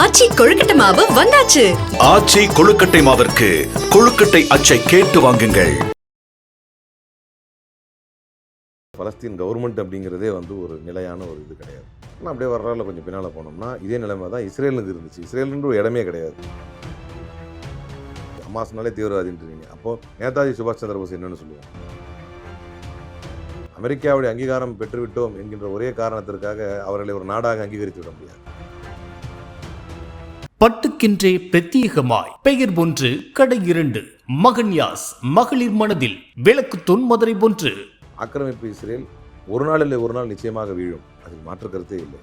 ஆச்சி கொழுக்கட்டை மாவு வந்தாச்சு. ஆச்சி கொழுக்கட்டை மாவிற்கு கொழுக்கட்டை அச்சை கேட்டு வாங்குங்கள். பலஸ்தீன் கவர்மெண்ட் அப்படிங்கிறதே வந்து ஒரு நிலையான ஒரு இது கிடையாது. ஆனால் அப்படியே வர்றால கொஞ்சம் பின்னால் போனோம்னா இதே நிலைமை தான் இஸ்ரேலுக்கு இருந்துச்சு. இஸ்ரேலுன்ற ஒரு இடமே கிடையாது. ஹமாஸ்னாலே தீவிரவாதின்றீங்க. அப்போ நேதாஜி சுபாஷ் சந்திர போஸ் என்னன்னு சொல்லுவோம். அமெரிக்காவுடைய அங்கீகாரம் பெற்றுவிட்டோம் என்கின்ற ஒரே காரணத்திற்காக அவர்களை ஒரு நாடாக அங்கீகரித்து விட முடியாது. பட்டுக்கென்றே பிரத்யேகமாய். பெயர் ஒன்று கடை இரண்டு. மகன்யாஸ் மகளிர் மனதில் விளக்கு தொன்மதுரை ஒன்று ஆக்கிரமிப்பு இஸ்ரேல் ஒரு நாள் இல்லை ஒரு நாள் நிச்சயமாக வீழும். அதில் மாற்று கருத்தே இல்லை.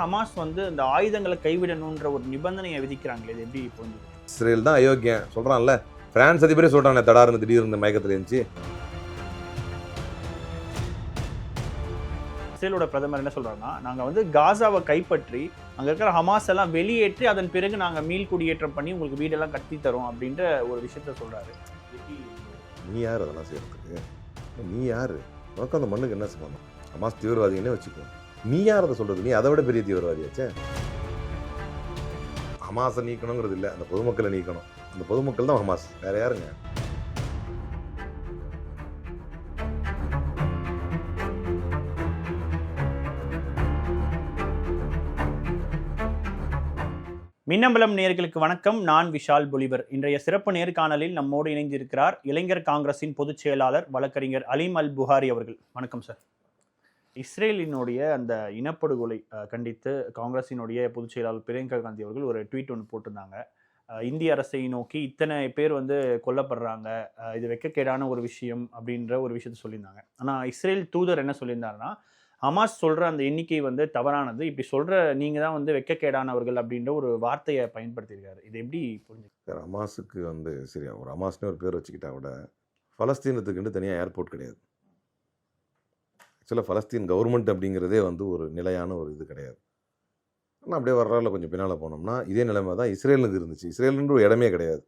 ஹமாஸ் வந்து இந்த ஆயுதங்களை கைவிடணுன்ற ஒரு நிபந்தனையை விதிக்கிறாங்களே இது எப்படி புரிஞ்சு இஸ்ரேல் தான் அயோக்கியன் சொல்கிறான்ல பிரான்ஸ் அதிபரே சொல்கிறானே தடார்னு திடீர்னு மயக்கத்தில் இருந்துச்சு இஸ்ரேலோட பிரதமர் என்ன சொல்றாருன்னா நாங்கள் வந்து காசாவை கைப்பற்றி அங்கே இருக்கிற ஹமாஸ் எல்லாம் வெளியேற்றி அதன் பிறகு நாங்கள் மீள் குடியேற்றம் பண்ணி உங்களுக்கு வீடெல்லாம் கட்டி தரோம் அப்படின்ற ஒரு விஷயத்த சொல்கிறாரு நீ யார் அதெல்லாம் செய்யறதுக்கு? நீ யார்? உனக்கு அந்த மண்ணுக்கு என்ன சம்பந்தம்? ஹமாஸ் தீவிரவாதிகளே வச்சுக்கோ. நீ யார் அதை சொல்கிறது நீ அதை விட பெரிய தீவிரவாதியாச்சே? ஹமாஸை நீக்கணுங்கிறது இல்லை அந்த பொதுமக்களை நீக்கணும். அந்த பொதுமக்கள் தான் ஹமாஸ். வேற யாருங்க? மின்னம்பலம் நேர்களுக்கு வணக்கம். நான் விஷால் புலிவர். இன்றைய சிறப்பு நேர்காணலில் நம்மோடு இணைந்திருக்கிறார் இளைஞர் காங்கிரசின் பொதுச் செயலாளர் வழக்கறிஞர் அலீம் அல் புகாரி அவர்கள். வணக்கம் சார். இஸ்ரேலினுடைய அந்த இனப்படுகொலை கண்டித்து காங்கிரசினுடைய பொதுச் செயலாளர் பிரியங்கா காந்தி அவர்கள் ஒரு ட்வீட் ஒன்று போட்டிருந்தாங்க. இந்திய அரசை நோக்கி இத்தனை பேர் வந்து கொல்லப்படுறாங்க. இது வெக்கக்கேடான ஒரு விஷயம் அப்படின்ற ஒரு விஷயத்த சொல்லியிருந்தாங்க. ஆனால் இஸ்ரேல் தூதர் என்ன சொல்லியிருந்தாருன்னா ஹமாஸ் சொல்கிற அந்த எண்ணிக்கை வந்து தவறானது. இப்படி சொல்கிற நீங்கள் தான் வந்து வெக்கக்கேடானவர்கள் அப்படின்ற ஒரு வார்த்தையை பயன்படுத்தியிருக்காரு. இது எப்படி புரிஞ்சு ஹமாஸுக்கு வந்து சரி ஒரு ஹமாஸ்னே ஒரு பேர் வச்சுக்கிட்டா கூட ஃபலஸ்தீனத்துக்குன்னு தனியாக ஏர்போர்ட் கிடையாது. ஆக்சுவலாக ஃபலஸ்தீன் கவர்மெண்ட் அப்படிங்கிறதே வந்து ஒரு நிலையான ஒரு இது கிடையாது. ஆனால் அப்படியே வர்றால கொஞ்சம் பின்னால் போனோம்னா இதே நிலைமை தான் இஸ்ரேலுக்கு இருந்துச்சு. இஸ்ரேலுன்ற ஒரு இடமே கிடையாது.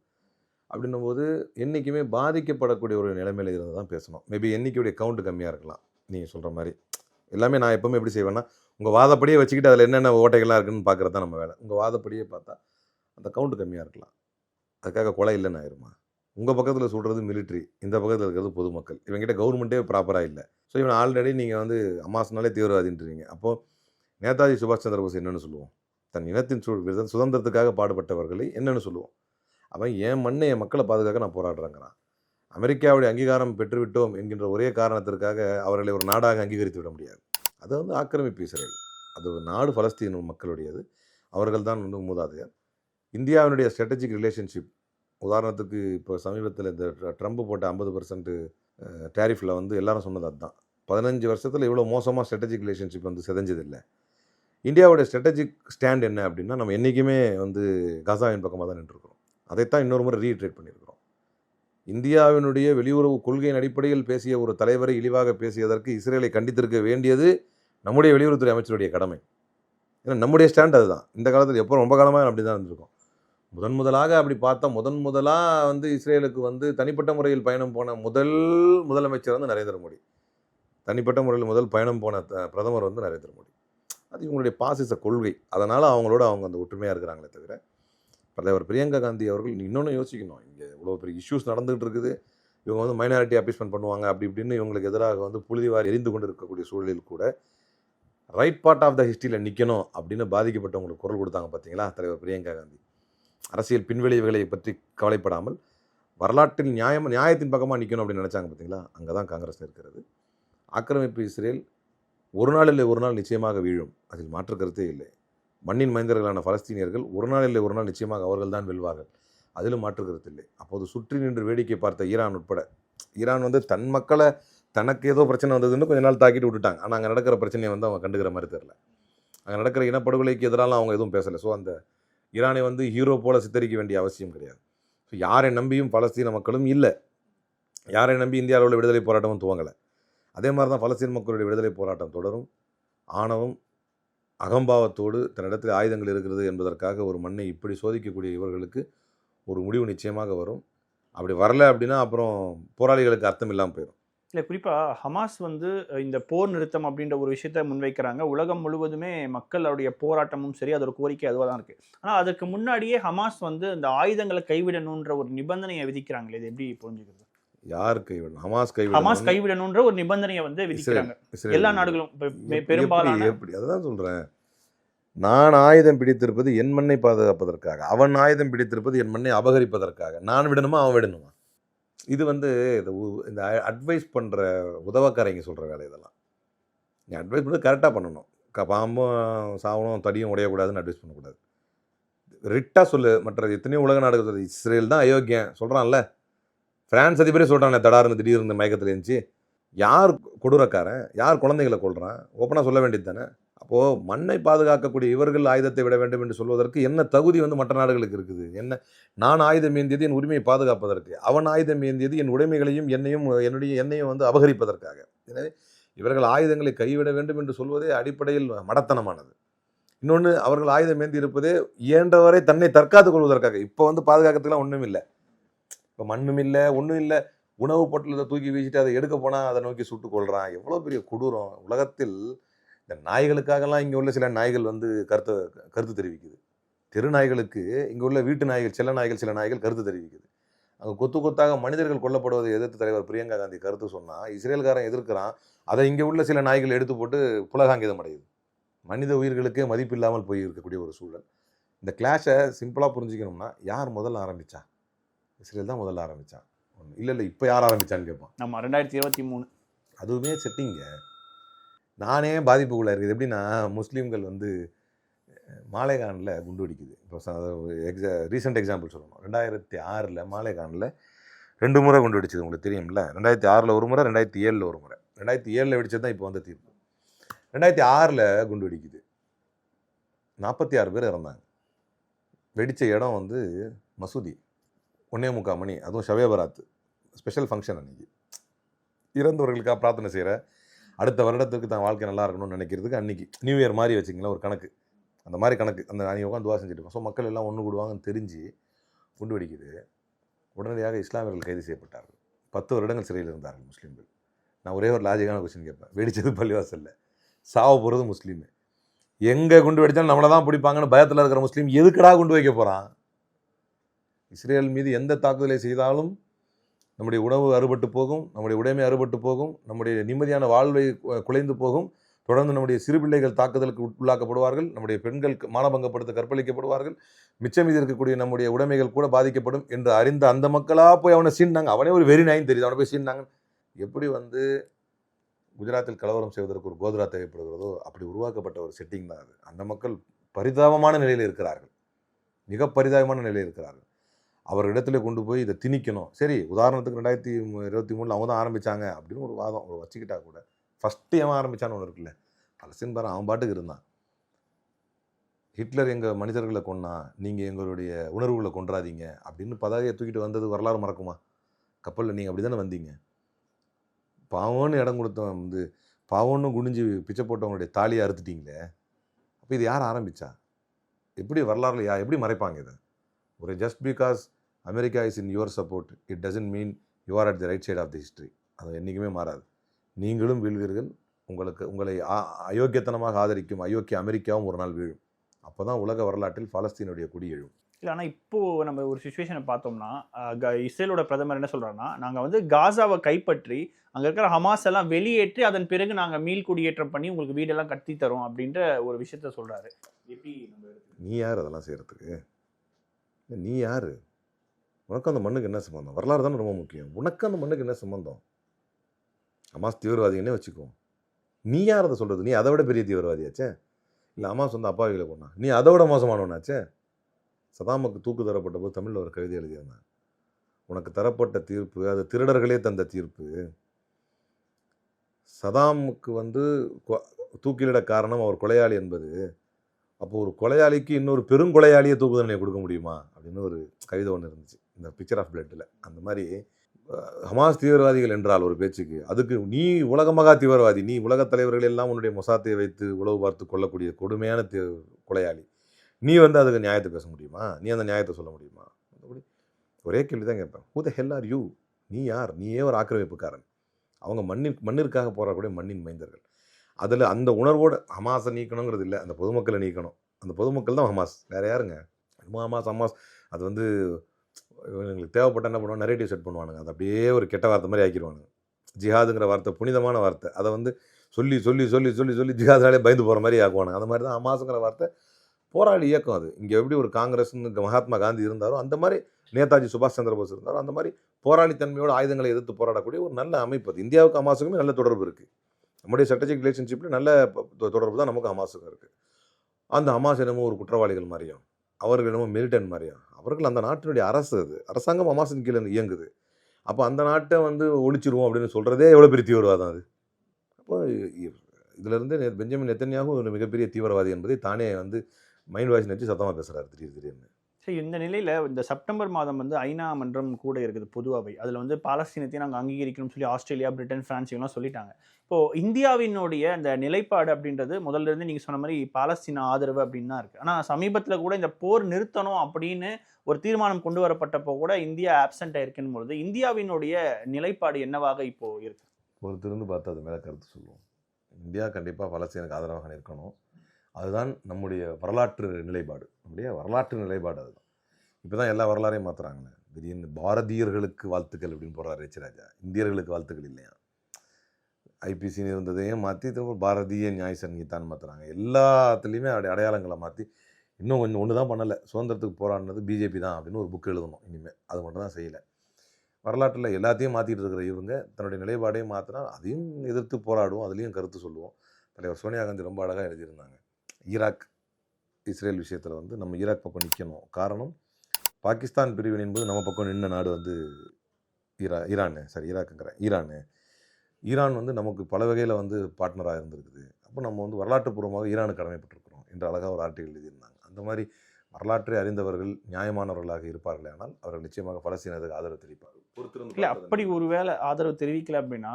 அப்படின்னும் போது என்றைக்குமே பாதிக்கப்படக்கூடிய ஒரு நிலைமையில இருந்து தான் பேசணும். மேபி எண்ணிக்கையுடைய கவுண்ட் கம்மியாக இருக்கலாம். நீங்கள் சொல்கிற மாதிரி. எல்லாமே நான் எப்பவுமே எப்படி செய்வேன்னா உங்கள் வாதப்படியே வச்சுக்கிட்டு அதில் என்னென்ன ஓட்டைகள்லாம் இருக்குன்னு பார்க்குறது தான் நம்ம வேலை. உங்கள் வாதப்படியே பார்த்தா அந்த கவுண்ட் கம்மியாக இருக்கலாம். அதுக்காக கொலை இல்லைன்னு ஆயிருமா? உங்கள் பக்கத்தில் சொல்கிறது மிலிட்ரி இந்த பக்கத்தில் இருக்கிறது பொதுமக்கள். இவங்ககிட்ட கவர்மெண்ட்டே ப்ராப்பராக இல்லை. ஸோ இவன் ஆல்ரெடி நீங்கள் வந்து அமாசனாலே தீவிரவாதின்றீங்க. அப்போது நேதாஜி சுபாஷ் சந்திர போஸ் என்னென்னு சொல்லுவோம். தன் இனத்தின் சு சுதந்திரத்துக்காக பாடுபட்டவர்களை என்னென்னு சொல்லுவோம். அவன் என் மண்ணை என் மக்களை பாதுகாக்க நான் போராடுறேங்கிறான். அமெரிக்காவுடைய அங்கீகாரம் பெற்றுவிட்டோம் என்கின்ற ஒரே காரணத்திற்காக அவர்களை ஒரு நாடாக அங்கீகரித்து விட முடியாது. அது வந்து ஆக்கிரமிப்பு இஸ்ரேல். அது நாடு பலஸ்தீன மக்களுடையது. அவர்கள் தான் வந்து மூதாதையர். இந்தியாவினுடைய ஸ்ட்ராட்டஜிக் ரிலேஷன்ஷிப் உதாரணத்துக்கு இப்போ சமீபத்தில் இந்த ட்ரம்ப் போட்ட ஐம்பது பர்சன்ட்டு டேரிஃபில் வந்து எல்லாரும் சொன்னது அதுதான். பதினஞ்சு வருஷத்தில் இவ்வளோ மோசமாக ஸ்ட்ராட்டஜிக் ரிலேஷன்ஷிப் வந்து செதஞ்சதில்லை. இந்தியாவுடைய ஸ்ட்ராட்டஜிக் ஸ்டாண்ட் என்ன அப்படின்னா நம்ம என்றைக்குமே வந்து கசாவின் பக்கமாக தான் நின்றுருக்கிறோம். அதைத்தான் இன்னொரு முறை ரீட்ரேட் பண்ணியிருக்கோம் இந்தியாவினுடைய வெளியுறவு கொள்கையின் அடிப்படையில் பேசிய ஒரு தலைவரை இழிவாக பேசியதற்கு இஸ்ரேலை கண்டித்திருக்க வேண்டியது நம்முடைய வெளியுறவுத்துறை அமைச்சருடைய கடமை. ஏன்னா நம்முடைய ஸ்டாண்ட் அதுதான். இந்த காலத்தில் எப்போ ரொம்ப காலமாக அப்படி தான் இருந்திருக்கும். முதன் முதலாக அப்படி பார்த்தா முதன் முதலாக வந்து இஸ்ரேலுக்கு வந்து தனிப்பட்ட முறையில் பயணம் போன முதல் முதலமைச்சர் வந்து நரேந்திர மோடி. தனிப்பட்ட முறையில் முதல் பயணம் போன த- பிரதமர் வந்து நரேந்திர மோடி. அது இவங்களுடைய பாசிச கொள்கை. அதனால் அவங்களோட அவங்க அந்த ஒற்றுமையாக இருக்கிறாங்களே தவிர தலைவர் பிரியங்கா காந்தி அவர்கள் இன்னொன்று யோசிக்கணும். இங்கே இவ்வளோ பெரிய இஷ்யூஸ் நடந்துகிட்டு இருக்குது. இவங்க வந்து மைனாரிட்டி அப்பீஸ்மெண்ட் பண்ணுவாங்க. அப்படி இப்படின்னு இவங்களுக்கு எதிராக வந்து புழுதிவாரி எரிந்து கொண்டு இருக்கக்கூடிய சூழலில் கூட ரைட் பார்ட் ஆஃப் த ஹிஸ்ட்ரியில் நிற்கணும் அப்படின்னு பாதிக்கப்பட்டவங்களுக்கு குரல் கொடுத்தாங்க பார்த்தீங்களா தலைவர் பிரியங்கா காந்தி. அரசியல் பின்விளைவுகளை பற்றி கவலைப்படாமல் வரலாற்றில் நியாயம் நியாயத்தின் பக்கமாக நிற்கணும் அப்படின்னு நினச்சாங்க பார்த்தீங்களா அங்கே தான் காங்கிரஸ் இருக்கிறது. ஆக்கிரமிப்பு இஸ்ரேல் ஒரு நாள் இல்லை ஒரு நாள் நிச்சயமாக வீழும். அதில் மாற்று கருத்தே இல்லை. மண்ணின் மைந்தர்களான பலஸ்தீனியர்கள் ஒரு நாள் இல்லை ஒரு நாள் நிச்சயமாக அவர்கள் தான் வெல்வார்கள். அதிலும் மாற்றுகிறது இல்லை அப்போது சுற்றி நின்று வேடிக்கை பார்த்த ஈரான் உட்பட ஈரான் வந்து தன் மக்களை தனக்கு ஏதோ பிரச்சனை வந்ததுன்னு கொஞ்ச நாள் தாக்கிட்டு விட்டுட்டாங்க. ஆனால் அங்கே நடக்கிற பிரச்சனையை வந்து அவங்க கண்டுக்கிற மாதிரி தெரில அங்கே நடக்கிற இனப்படுகொலைக்கு எதிராலாம் அவங்க எதுவும் பேசலை. ஸோ அந்த ஈரானை வந்து ஹீரோ போல சித்தரிக்க வேண்டிய அவசியம் கிடையாது. ஸோ யாரை நம்பியும் பலஸ்தீன மக்களும் இல்லை. யாரை நம்பி இந்தியாவில் உள்ள விடுதலை போராட்டமும் துவங்கலை. அதே மாதிரி தான் பலஸ்தீன் மக்களுடைய விடுதலை போராட்டம் தொடரும். ஆணவம் அகம்பாவத்தோடு தன்னிடத்தில் ஆயுதங்கள் இருக்கிறது என்பதற்காக ஒரு மண்ணை இப்படி சோதிக்கக்கூடிய இவர்களுக்கு ஒரு முடிவு நிச்சயமாக வரும். அப்படி வரல அப்படின்னா அப்புறம் போராளிகளுக்கு அர்த்தம் இல்லாமல் போயிடும் இல்லை குறிப்பாக ஹமாஸ் வந்து இந்த போர் நிறுத்தம் அப்படின்ற ஒரு விஷயத்த முன்வைக்கிறாங்க. உலகம் முழுவதுமே மக்களுடைய போராட்டமும் சரி அதோட கோரிக்கை அதுவாக தான் இருக்குது ஆனால் அதுக்கு முன்னாடியே ஹமாஸ் வந்து இந்த ஆயுதங்களை கைவிடணுன்ற ஒரு நிபந்தனையை விதிக்கிறாங்களே இது எப்படி புரிஞ்சுக்கிறது? யார் கைவிடணும்? ஹமாஸ் ஹமாஸ் கைவிடணும் கைவிடணுன்ற ஒரு நிபந்தனையை வந்து விதிக்கிறாங்க. எல்லா நாடுகளும் பெ- பெ- எப்படி- அதுதான் சொல்றேன். நான் ஆயுதம் பிடித்திருப்பது என் மண்ணை பாதுகாப்பதற்காக. அவன் ஆயுதம் பிடித்திருப்பது என் மண்ணை அபகரிப்பதற்காக. நான் விடணுமா அவன் விடணுமா? இது வந்து இந்த அட்வைஸ் பண்ற உதவக்காரங்க சொல்ற வேலை இதெல்லாம். நீ அட்வைஸ் பண்ணி கரெக்டாக பண்ணணும். க- பாம்பும் சாவணும் தடியும் உடையக்கூடாதுன்னு அட்வைஸ் பண்ணக்கூடாது. ரிட்டாக சொல்லு. மற்ற எத்தனையோ உலக நாடுகள். இஸ்ரேல் தான் அயோக்கியம். சொல்கிறான்ல பிரான்ஸ் அதிபரே சொல்கிறானே தடார்னு திடீர்னு மயக்கத்தில் இருந்துச்சு. யார் கொடூரக்காரன்? யார் குழந்தைகளை கொள்கிறான் ஓப்பனாக சொல்ல வேண்டியது தானே அப்போது மண்ணை பாதுகாக்கக்கூடிய இவர்கள் ஆயுதத்தை விட வேண்டும் என்று சொல்வதற்கு என்ன தகுதி வந்து மற்ற நாடுகளுக்கு இருக்குது? என்ன? நான் ஆயுதம் ஏந்தியது என் உரிமையை பாதுகாப்பதற்கு. அவன் ஆயுதம் ஏந்தியது என் உடைமைகளையும் என்னையும் என்னுடைய என்னையும் வந்து அபகரிப்பதற்காக. எனவே இவர்கள் ஆயுதங்களை கைவிட வேண்டும் என்று சொல்வதே அடிப்படையில் மடத்தனமானது. இன்னொன்று அவர்கள் ஆயுதம் ஏந்தி இருப்பதே இயன்றவரை தன்னை தற்காத்துக் கொள்வதற்காக. இப்போ வந்து பாதுகாக்கிறதுக்குலாம் ஒன்றும் இல்லை இப்போ மண்ணும் இல்லை ஒன்றும் இல்லை. உணவு பொட்டலத்தை தூக்கி வீசிட்டு அதை எடுக்க போனால் அதை நோக்கி சுட்டு கொள்கிறான் எவ்வளோ பெரிய கொடூரம். உலகத்தில் இந்த நாய்களுக்காகலாம் இங்கே உள்ள சில நாய்கள் வந்து கருத்து கருத்து தெரிவிக்குது. தெரு நாய்களுக்கு இங்கே உள்ள வீட்டு நாய்கள் செல்ல நாய்கள் சில நாய்கள் கருத்து தெரிவிக்குது. அங்கே கொத்து கொத்தாக மனிதர்கள் கொல்லப்படுவதை எதிர்த்து தலைவர் பிரியங்கா காந்தி கருத்து சொன்னால் இஸ்ரேல்காரன் எதிர்க்கிறான். அதை இங்கே உள்ள சில நாய்கள் எடுத்து போட்டு புலகாங்கிதம் அடையுது. மனித உயிர்களுக்கே மதிப்பு இல்லாமல் போய் இருக்கக்கூடிய ஒரு சூழல். இந்த கிளாஷை சிம்பிளாக புரிஞ்சுக்கணும்னா யார் முதல்ல ஆரம்பித்தா இஸ்ரேல் தான் முதல்ல ஆரம்பிச்சான். இல்லை இல்லை இப்போ யார் ஆரம்பிச்சான்னு கேட்பான் நம்ம ரெண்டாயிரத்தி இருபத்தி மூணு. அதுவுமே செட்டிங்க. நானே பாதிப்புக்குள்ளே இருக்குது எப்படின்னா முஸ்லீம்கள் வந்து மாலேகானில் குண்டு வெடிக்குது. இப்போ எக்ஸா ரீசெண்ட் எக்ஸாம்பிள் சொல்லணும். ரெண்டாயிரத்தி ஆறில் மாலேகானில் ரெண்டு முறை குண்டு வெடிச்சது. உங்களுக்கு தெரியும்ல? ரெண்டாயிரத்தி ஆறில் ஒரு முறை ரெண்டாயிரத்தி ஏழில் ஒரு முறை. ரெண்டாயிரத்தி ஏழில் வெடிச்சது தான் இப்போ வந்த தீர்ப்பு. ரெண்டாயிரத்தி ஆறில் குண்டு வெடிக்குது. நாற்பத்தி ஆறு பேர் இறந்தாங்க. வெடித்த இடம் வந்து மசூதி. ஒன்னே முக்கால் மணி அதுவும் ஷவே பராத்து ஸ்பெஷல் ஃபங்க்ஷன் அன்றைக்கி இறந்தவர்களுக்காக பிரார்த்தனை செய்கிற அடுத்த வருடத்துக்கு தான் வாழ்க்கை நல்லா இருக்கணும்னு நினைக்கிறதுக்கு அன்றைக்கி நியூ இயர் மாதிரி வச்சிங்களேன் ஒரு கணக்கு. அந்த மாதிரி கணக்கு அந்த அன்றைக்கி உட்காந்து துவா செஞ்சுருப்போம் ஸோ மக்கள் எல்லாம் ஒன்று கூடுவாங்கன்னு தெரிஞ்சு குண்டு வெடிக்குது. உடனடியாக இஸ்லாமியர்கள் கைது செய்யப்பட்டார்கள். பத்து வருடங்கள் சிறையில் இருந்தார்கள் முஸ்லீம்கள். நான் ஒரே ஒரு லாஜிக்கான கொஸ்டின் கேட்பேன். வெடித்தது பள்ளிவாசல்ல. சாவ போகிறது முஸ்லீம். எங்கே குண்டு வெடித்தாலும் நம்மளை தான் பிடிப்பாங்கன்னு பயத்தில் இருக்கிற முஸ்லீம் எதுக்குடா குண்டு வைக்க போகிறான் இஸ்ரேல் மீது எந்த தாக்குதலை செய்தாலும் நம்முடைய உணவு அறுபட்டு போகும் நம்முடைய உடைமை அறுபட்டு போகும் நம்முடைய நிம்மதியான வாழ்வை குலைந்து போகும். தொடர்ந்து நம்முடைய சிறு பிள்ளைகள் தாக்குதலுக்கு உள்ளாக்கப்படுவார்கள் நம்முடைய பெண்கள் மானபங்கப்படுத்த கற்பழிக்கப்படுவார்கள். மிச்சம் மீது இருக்கக்கூடிய நம்முடைய உடைமைகள் கூட பாதிக்கப்படும் என்று அறிந்த அந்த மக்களாக போய் அவனை சீண்டாங்க. அவனே ஒரு வெறி நாயின்னு தெரியுது அவனை போய் சீண்டாங்க எப்படி வந்து குஜராத்தில் கலவரம் செய்வதற்கு ஒரு கோத்ரா தேவைப்படுகிறதோ அப்படி உருவாக்கப்பட்ட ஒரு செட்டிங் தான் அது. அந்த மக்கள் பரிதாபமான நிலையில் இருக்கிறார்கள். மிக பரிதாபமான நிலையில் இருக்கிறார்கள். அவர்களிடத்துல கொண்டு போய் இதை திணிக்கணும். சரி உதாரணத்துக்கு ரெண்டாயிரத்தி இருபத்தி மூணில் அவங்க தான் ஆரம்பிச்சாங்க அப்படின்னு ஒரு வாதம் ஒரு வச்சுக்கிட்டா கூட. ஃபஸ்ட்டு ஏன் ஆரம்பித்தான்னு ஒன்று இருக்குல்ல. பலஸ்தீன் பாரு அவன் பாட்டுக்கு இருந்தான். ஹிட்லர் எங்கள் மனிதர்களை கொன்னா நீங்கள் எங்களுடைய உணர்வுகளை கொன்றாதீங்க அப்படின்னு பதாகையை தூக்கிட்டு வந்தது வரலாறு மறக்குமா? கப்பலில் நீங்கள் அப்படி தானே வந்தீங்க? பாவம்னு இடம் கொடுத்தவன் வந்து பாவம்னு குனிஞ்சு பிச்சை போட்டவங்களுடைய தாலியை அறுத்துட்டீங்களே. அப்போ இது யார் ஆரம்பித்தா எப்படி வரலாறுல யா எப்படி மறைப்பாங்க இதை? ஒரு just because America is in your support it doesn't mean you are at the right side of the history அது என்றைக்குமே மாறாது. நீங்களும் வீழ்வீர்கள். உங்களுக்கு உங்களை அயோக்கியத்தனமாக ஆதரிக்கும் அயோக்கிய அமெரிக்காவும் ஒரு நாள் வீழும். அப்போ தான் உலக வரலாற்றில் பாலஸ்தீனுடைய குடி எழும். இல்லை ஆனால் இப்போ நம்ம ஒரு சுச்சுவேஷனை பார்த்தோம்னா க- இஸ்ரேலோட பிரதமர் என்ன சொல்றாருன்னா நாங்கள் வந்து காசாவை கைப்பற்றி அங்கே இருக்கிற ஹமாஸ் எல்லாம் வெளியேற்றி அதன் பிறகு நாங்கள் மீள் குடியேற்றம் பண்ணி உங்களுக்கு வீடெல்லாம் கட்டி தரோம் அப்படின்ற ஒரு விஷயத்த சொல்றாரு. எப்படி? நீ யார் அதெல்லாம் செய்கிறதுக்கு நீ யார்? உனக்கு அந்த மண்ணுக்கு என்ன சம்மந்தம் வரலாறு தானே ரொம்ப முக்கியம். உனக்கு அந்த மண்ணுக்கு என்ன சம்மந்தம் அமாஸ் தீவிரவாதின்னே வச்சுக்கோ நீ யார் அதை சொல்கிறது நீ அதை விட பெரிய தீவிரவாதியாச்சே? இல்லை அமாஸ் வந்து அப்பாவிகளை கொண்டா? நீ அதை விட மோசமானவனாச்சே? சதாமுக்கு தூக்கு தரப்பட்ட போது தமிழில் ஒரு கவிதை எழுதியிருந்தேன். உனக்கு தரப்பட்ட தீர்ப்பு அது திருடர்களே தந்த தீர்ப்பு. சதாமுக்கு வந்து தூக்கிலிட காரணம் அவர் கொலையாளி என்பது. அப்போது ஒரு கொலையாளிக்கு இன்னொரு பெருங்கொலையாளியை தூக்கு தண்டனை கொடுக்க முடியுமா? அப்படின்னு ஒரு கவிதை ஒன்று இருந்துச்சு. இந்த பிக்சர் ஆஃப் பிளட்டில் அந்த மாதிரி ஹமாஸ் தீவிரவாதிகள் என்றால் ஒரு பேச்சுக்கு அதுக்கு நீ உலகமகா தீவிரவாதி நீ உலகத் தலைவர்கள் எல்லாம் உன்னுடைய மொசாத்தை வைத்து உளவு பார்த்து கொள்ளக்கூடிய கொடுமையான தீ- கொலையாளி. நீ வந்து அதுக்கு நியாயத்தை பேச முடியுமா? நீ அந்த நியாயத்தை சொல்ல முடியுமா? ஒரே கேள்வி தான் கேட்பேன். Who the hell are you நீ யார்? நீயே ஒரு ஆக்கிரமிப்புக்காரன். அவங்க மண்ணிற் மண்ணிற்காக போராடக்கூடிய மண்ணின் மைந்தர்கள். அதில் அந்த உணர்வோடு ஹமாஸை நீக்கணுங்கிறது இல்லை. அந்த பொதுமக்களை நீக்கணும். அந்த பொதுமக்கள் தான் ஹமாஸ். வேறு யாருங்க? Hamas Hamas. அது வந்து இவங்களுக்கு தேவைப்பட்ட என்ன பண்ணுவாங்க? நெரேட்டிவ் செட் பண்ணுவானுங்க. அது அப்படியே ஒரு கெட்ட வார்த்தை மாதிரி ஆக்கிடுவானுங்க ஜிஹாதுங்கிற வார்த்தை புனிதமான வார்த்தை. அதை வந்து சொல்லி சொல்லி சொல்லி சொல்லி சொல்லி ஜிஹாதாலே பயந்து போகிற மாதிரி ஆக்குவானுங்க. அந்த மாதிரி தான் ஹமாஸுங்கிற வார்த்தை போராளி இயக்கம் அது. இங்கே எப்படி ஒரு காங்கிரஸ்னு மகாத்மா காந்தி இருந்தாரோ அந்த மாதிரி நேதாஜி சுபாஷ் சந்திர போஸ் இருந்தாரோ அந்த மாதிரி போராளித்தன்மையோட ஆயுதங்களை எதிர்த்து போராடக்கூடிய ஒரு நல்ல அமைப்பு அது. இந்தியாவுக்கு அமாசுக்குமே நல்ல தொடர்பு இருக்குது நம்முடைய ஸ்ட்ராட்டஜிக் ரிலேஷன்ஷிப்பில் நல்ல தொடர்பு தான் நமக்கு ஹமாஸுக்கும் இருக்குது அந்த ஹமாஸ் என்னமோ ஒரு குற்றவாளிகள் மாதிரியும் அவர்கள் என்னமோ மிலிட்டன் மாதிரியும் அவர்கள் அந்த நாட்டினுடைய அரசு அது. அரசாங்கம் ஹமாஸின் கீழே இயங்குது. அப்போ அந்த நாட்டை வந்து ஒழிச்சிருவோம் அப்படின்னு சொல்கிறதே எவ்வளோ பெரிய தீவிரவாதம் அது? அப்போ இதிலிருந்து பெஞ்சமின் எத்தனையாகவும் ஒரு மிகப்பெரிய தீவிரவாதி என்பதை தானே வந்து மைண்ட் வாய்ஸ் நினச்சி சத்தமாக பேசுகிறார் திடீர் திடீர்னு. சரி இந்த நிலையில் இந்த செப்டம்பர் மாதம் வந்து ஐநா மன்றம் கூட இருக்குது பொதுவாகவே அதில் வந்து பாலஸ்தீனத்தையும் நாங்கள் அங்கீகரிக்கணும்னு சொல்லி ஆஸ்திரேலியா பிரிட்டன் பிரான்ஸ் இவங்களாம் சொல்லிட்டாங்க. இப்போது இந்தியாவினுடைய அந்த நிலைப்பாடு அப்படின்றது முதல்ல இருந்து நீங்கள் சொன்ன மாதிரி பாலஸ்தீன ஆதரவு அப்படின்னு தான் இருக்குது ஆனால் சமீபத்தில் கூட இந்த போர் நிறுத்தணும் அப்படின்னு ஒரு தீர்மானம் கொண்டு வரப்பட்டப்போ கூட இந்தியா ஆப்சண்ட் ஆயிருக்குன்னு பொழுது இந்தியாவினுடைய நிலைப்பாடு என்னவாக இப்போது இருக்குது ஒரு திருந்து பார்த்து அது மேலே கருத்து சொல்லுவோம். இந்தியா கண்டிப்பாக பாலஸ்தீனுக்கு ஆதரவாக இருக்கணும். அதுதான் நம்முடைய வரலாற்று நிலைப்பாடு. நம்முடைய வரலாற்று நிலைப்பாடு அதுதான். இப்போ தான் எல்லா வரலாறையும் மாற்றுறாங்களே திடீர்னு பாரதியர்களுக்கு வாழ்த்துக்கள் அப்படின்னு போடுறார் ரிச்சிராஜா இந்தியர்களுக்கு வாழ்த்துக்கள் இல்லையா? ஐபிசின்னு இருந்ததையும் மாற்றி பாரதிய நியாய சங்கீதான் மாற்றுறாங்க எல்லாத்துலேயுமே அவருடைய அடையாளங்களை மாற்றி இன்னும் கொஞ்சம் ஒன்று தான் பண்ணலை. சுதந்திரத்துக்கு போராடினது பிஜேபி தான் அப்படின்னு ஒரு புக் எழுதணும் இனிமேல் அது மட்டும் தான் செய்யலை. வரலாற்றில் எல்லாத்தையும் மாற்றிட்டு இருக்கிற இவங்க தன்னுடைய நிலைப்பாடையும் மாற்றினா அதையும் எதிர்த்து போராடுவோம் அதுலேயும் கருத்து சொல்லுவோம். தலைவர் சோனியா காந்தி ரொம்ப அழகாக எழுதியிருந்தாங்க. ஈராக் இஸ்ரேல் விஷயத்தில் வந்து நம்ம ஈராக் பக்கம் நிற்கணும் காரணம் பாகிஸ்தான் பிரிவினை என்பது நம்ம பக்கம் நின்ன நாடு வந்து ஈரா ஈரானு சரி ஈராக்குங்கிறேன் ஈரானு. ஈரான் வந்து நமக்கு பல வகையில் வந்து பார்ட்னராக இருந்திருக்குது. அப்போ நம்ம வந்து வரலாற்றுப்பூர்வமாக ஈரானுக்கு கடமைப்பட்டிருக்கிறோம் என்று அழகாக ஒரு ஆர்டிகல் எழுதியிருந்தாங்க. அந்த மாதிரி வரலாற்றை அறிந்தவர்கள் நியாயமானவர்களாக இருப்பார்களே ஆனால் அவர்கள் நிச்சயமாக பலஸ்தீனத்துக்கு ஆதரவு தெரிவிப்பார்கள். இல்ல அப்படி ஒருவேளை ஆதரவு தெரிவிக்கல அப்படின்னா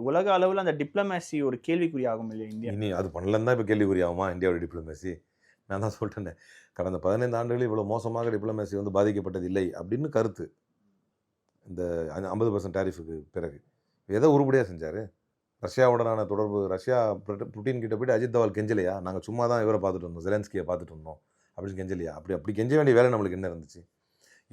உலக அளவுல அந்த டிப்ளமேசி ஒரு கேள்விக்குறி ஆகும் இல்லையா இந்தியா? இனி அது பண்ணலன்னு தான் இப்போ கேள்விக்குறி ஆகுமா இந்தியாவோட டிப்ளமேசி நான் தான் சொல்லிட்டேனே. கடந்த பதினைந்து ஆண்டுகளில் இவ்வளோ மோசமாக டிப்ளமேசி வந்து பாதிக்கப்பட்டது இல்லை அப்படின்னு கருத்து. இந்த ஐம்பது பர்சன்ட் டேரிஃபுக்கு பிறகு. எதை உருப்படியாக செஞ்சார்? ரஷ்யாவுடனான தொடர்பு ரஷ்யா புட்- புட்டின் கிட்ட போயிட்டு அஜித் தவால் கெஞ்சலையா? நாங்கள் சும்மா தான் இவரை பார்த்துட்டு இருந்தோம் ஜெலன்ஸ்கியை பார்த்துட்டு இருந்தோம் அப்படின்னு கெஞ்சலையா? அப்படி அப்படி கெஞ்ச வேண்டிய வேலை நம்மளுக்கு என்ன இருந்துச்சு?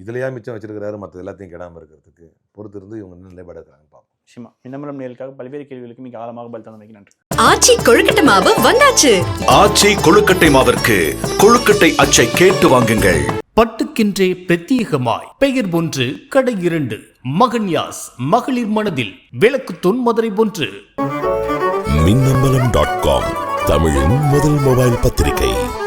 இதுலையா மிச்சம் வச்சிருக்கிறாரு? மற்ற எல்லாத்தையும் கெடாமல் இருக்கிறதுக்கு பொறுத்து இருந்து இவங்க என்ன நிலைப்பாடு இருக்கிறாங்கன்னு பார்ப்போம். நிச்சயமா. மின்னமலம் நேர்களுக்காக பல்வேறு கேள்விகளுக்கு மிக ஆழமாக பதில் தந்தமைக்கு நன்றி. ஆச்சி கொழுக்கட்டை மாவு வந்தாச்சு. ஆச்சி கொழுக்கட்டை மாவிற்கு கொழுக்கட்டை அச்சை கேட்டு வாங்குங்கள். பட்டுக்கென்றே பிரத்யேகமாய். பெயர் ஒன்று கடை இரண்டு. மகன்யாஸ் மகளிர் மனதில் விளக்கு மதுரை ஒன்று. மின்னம்பலம் டாட் காம் தமிழின் முதல் மொபைல் பத்திரிகை.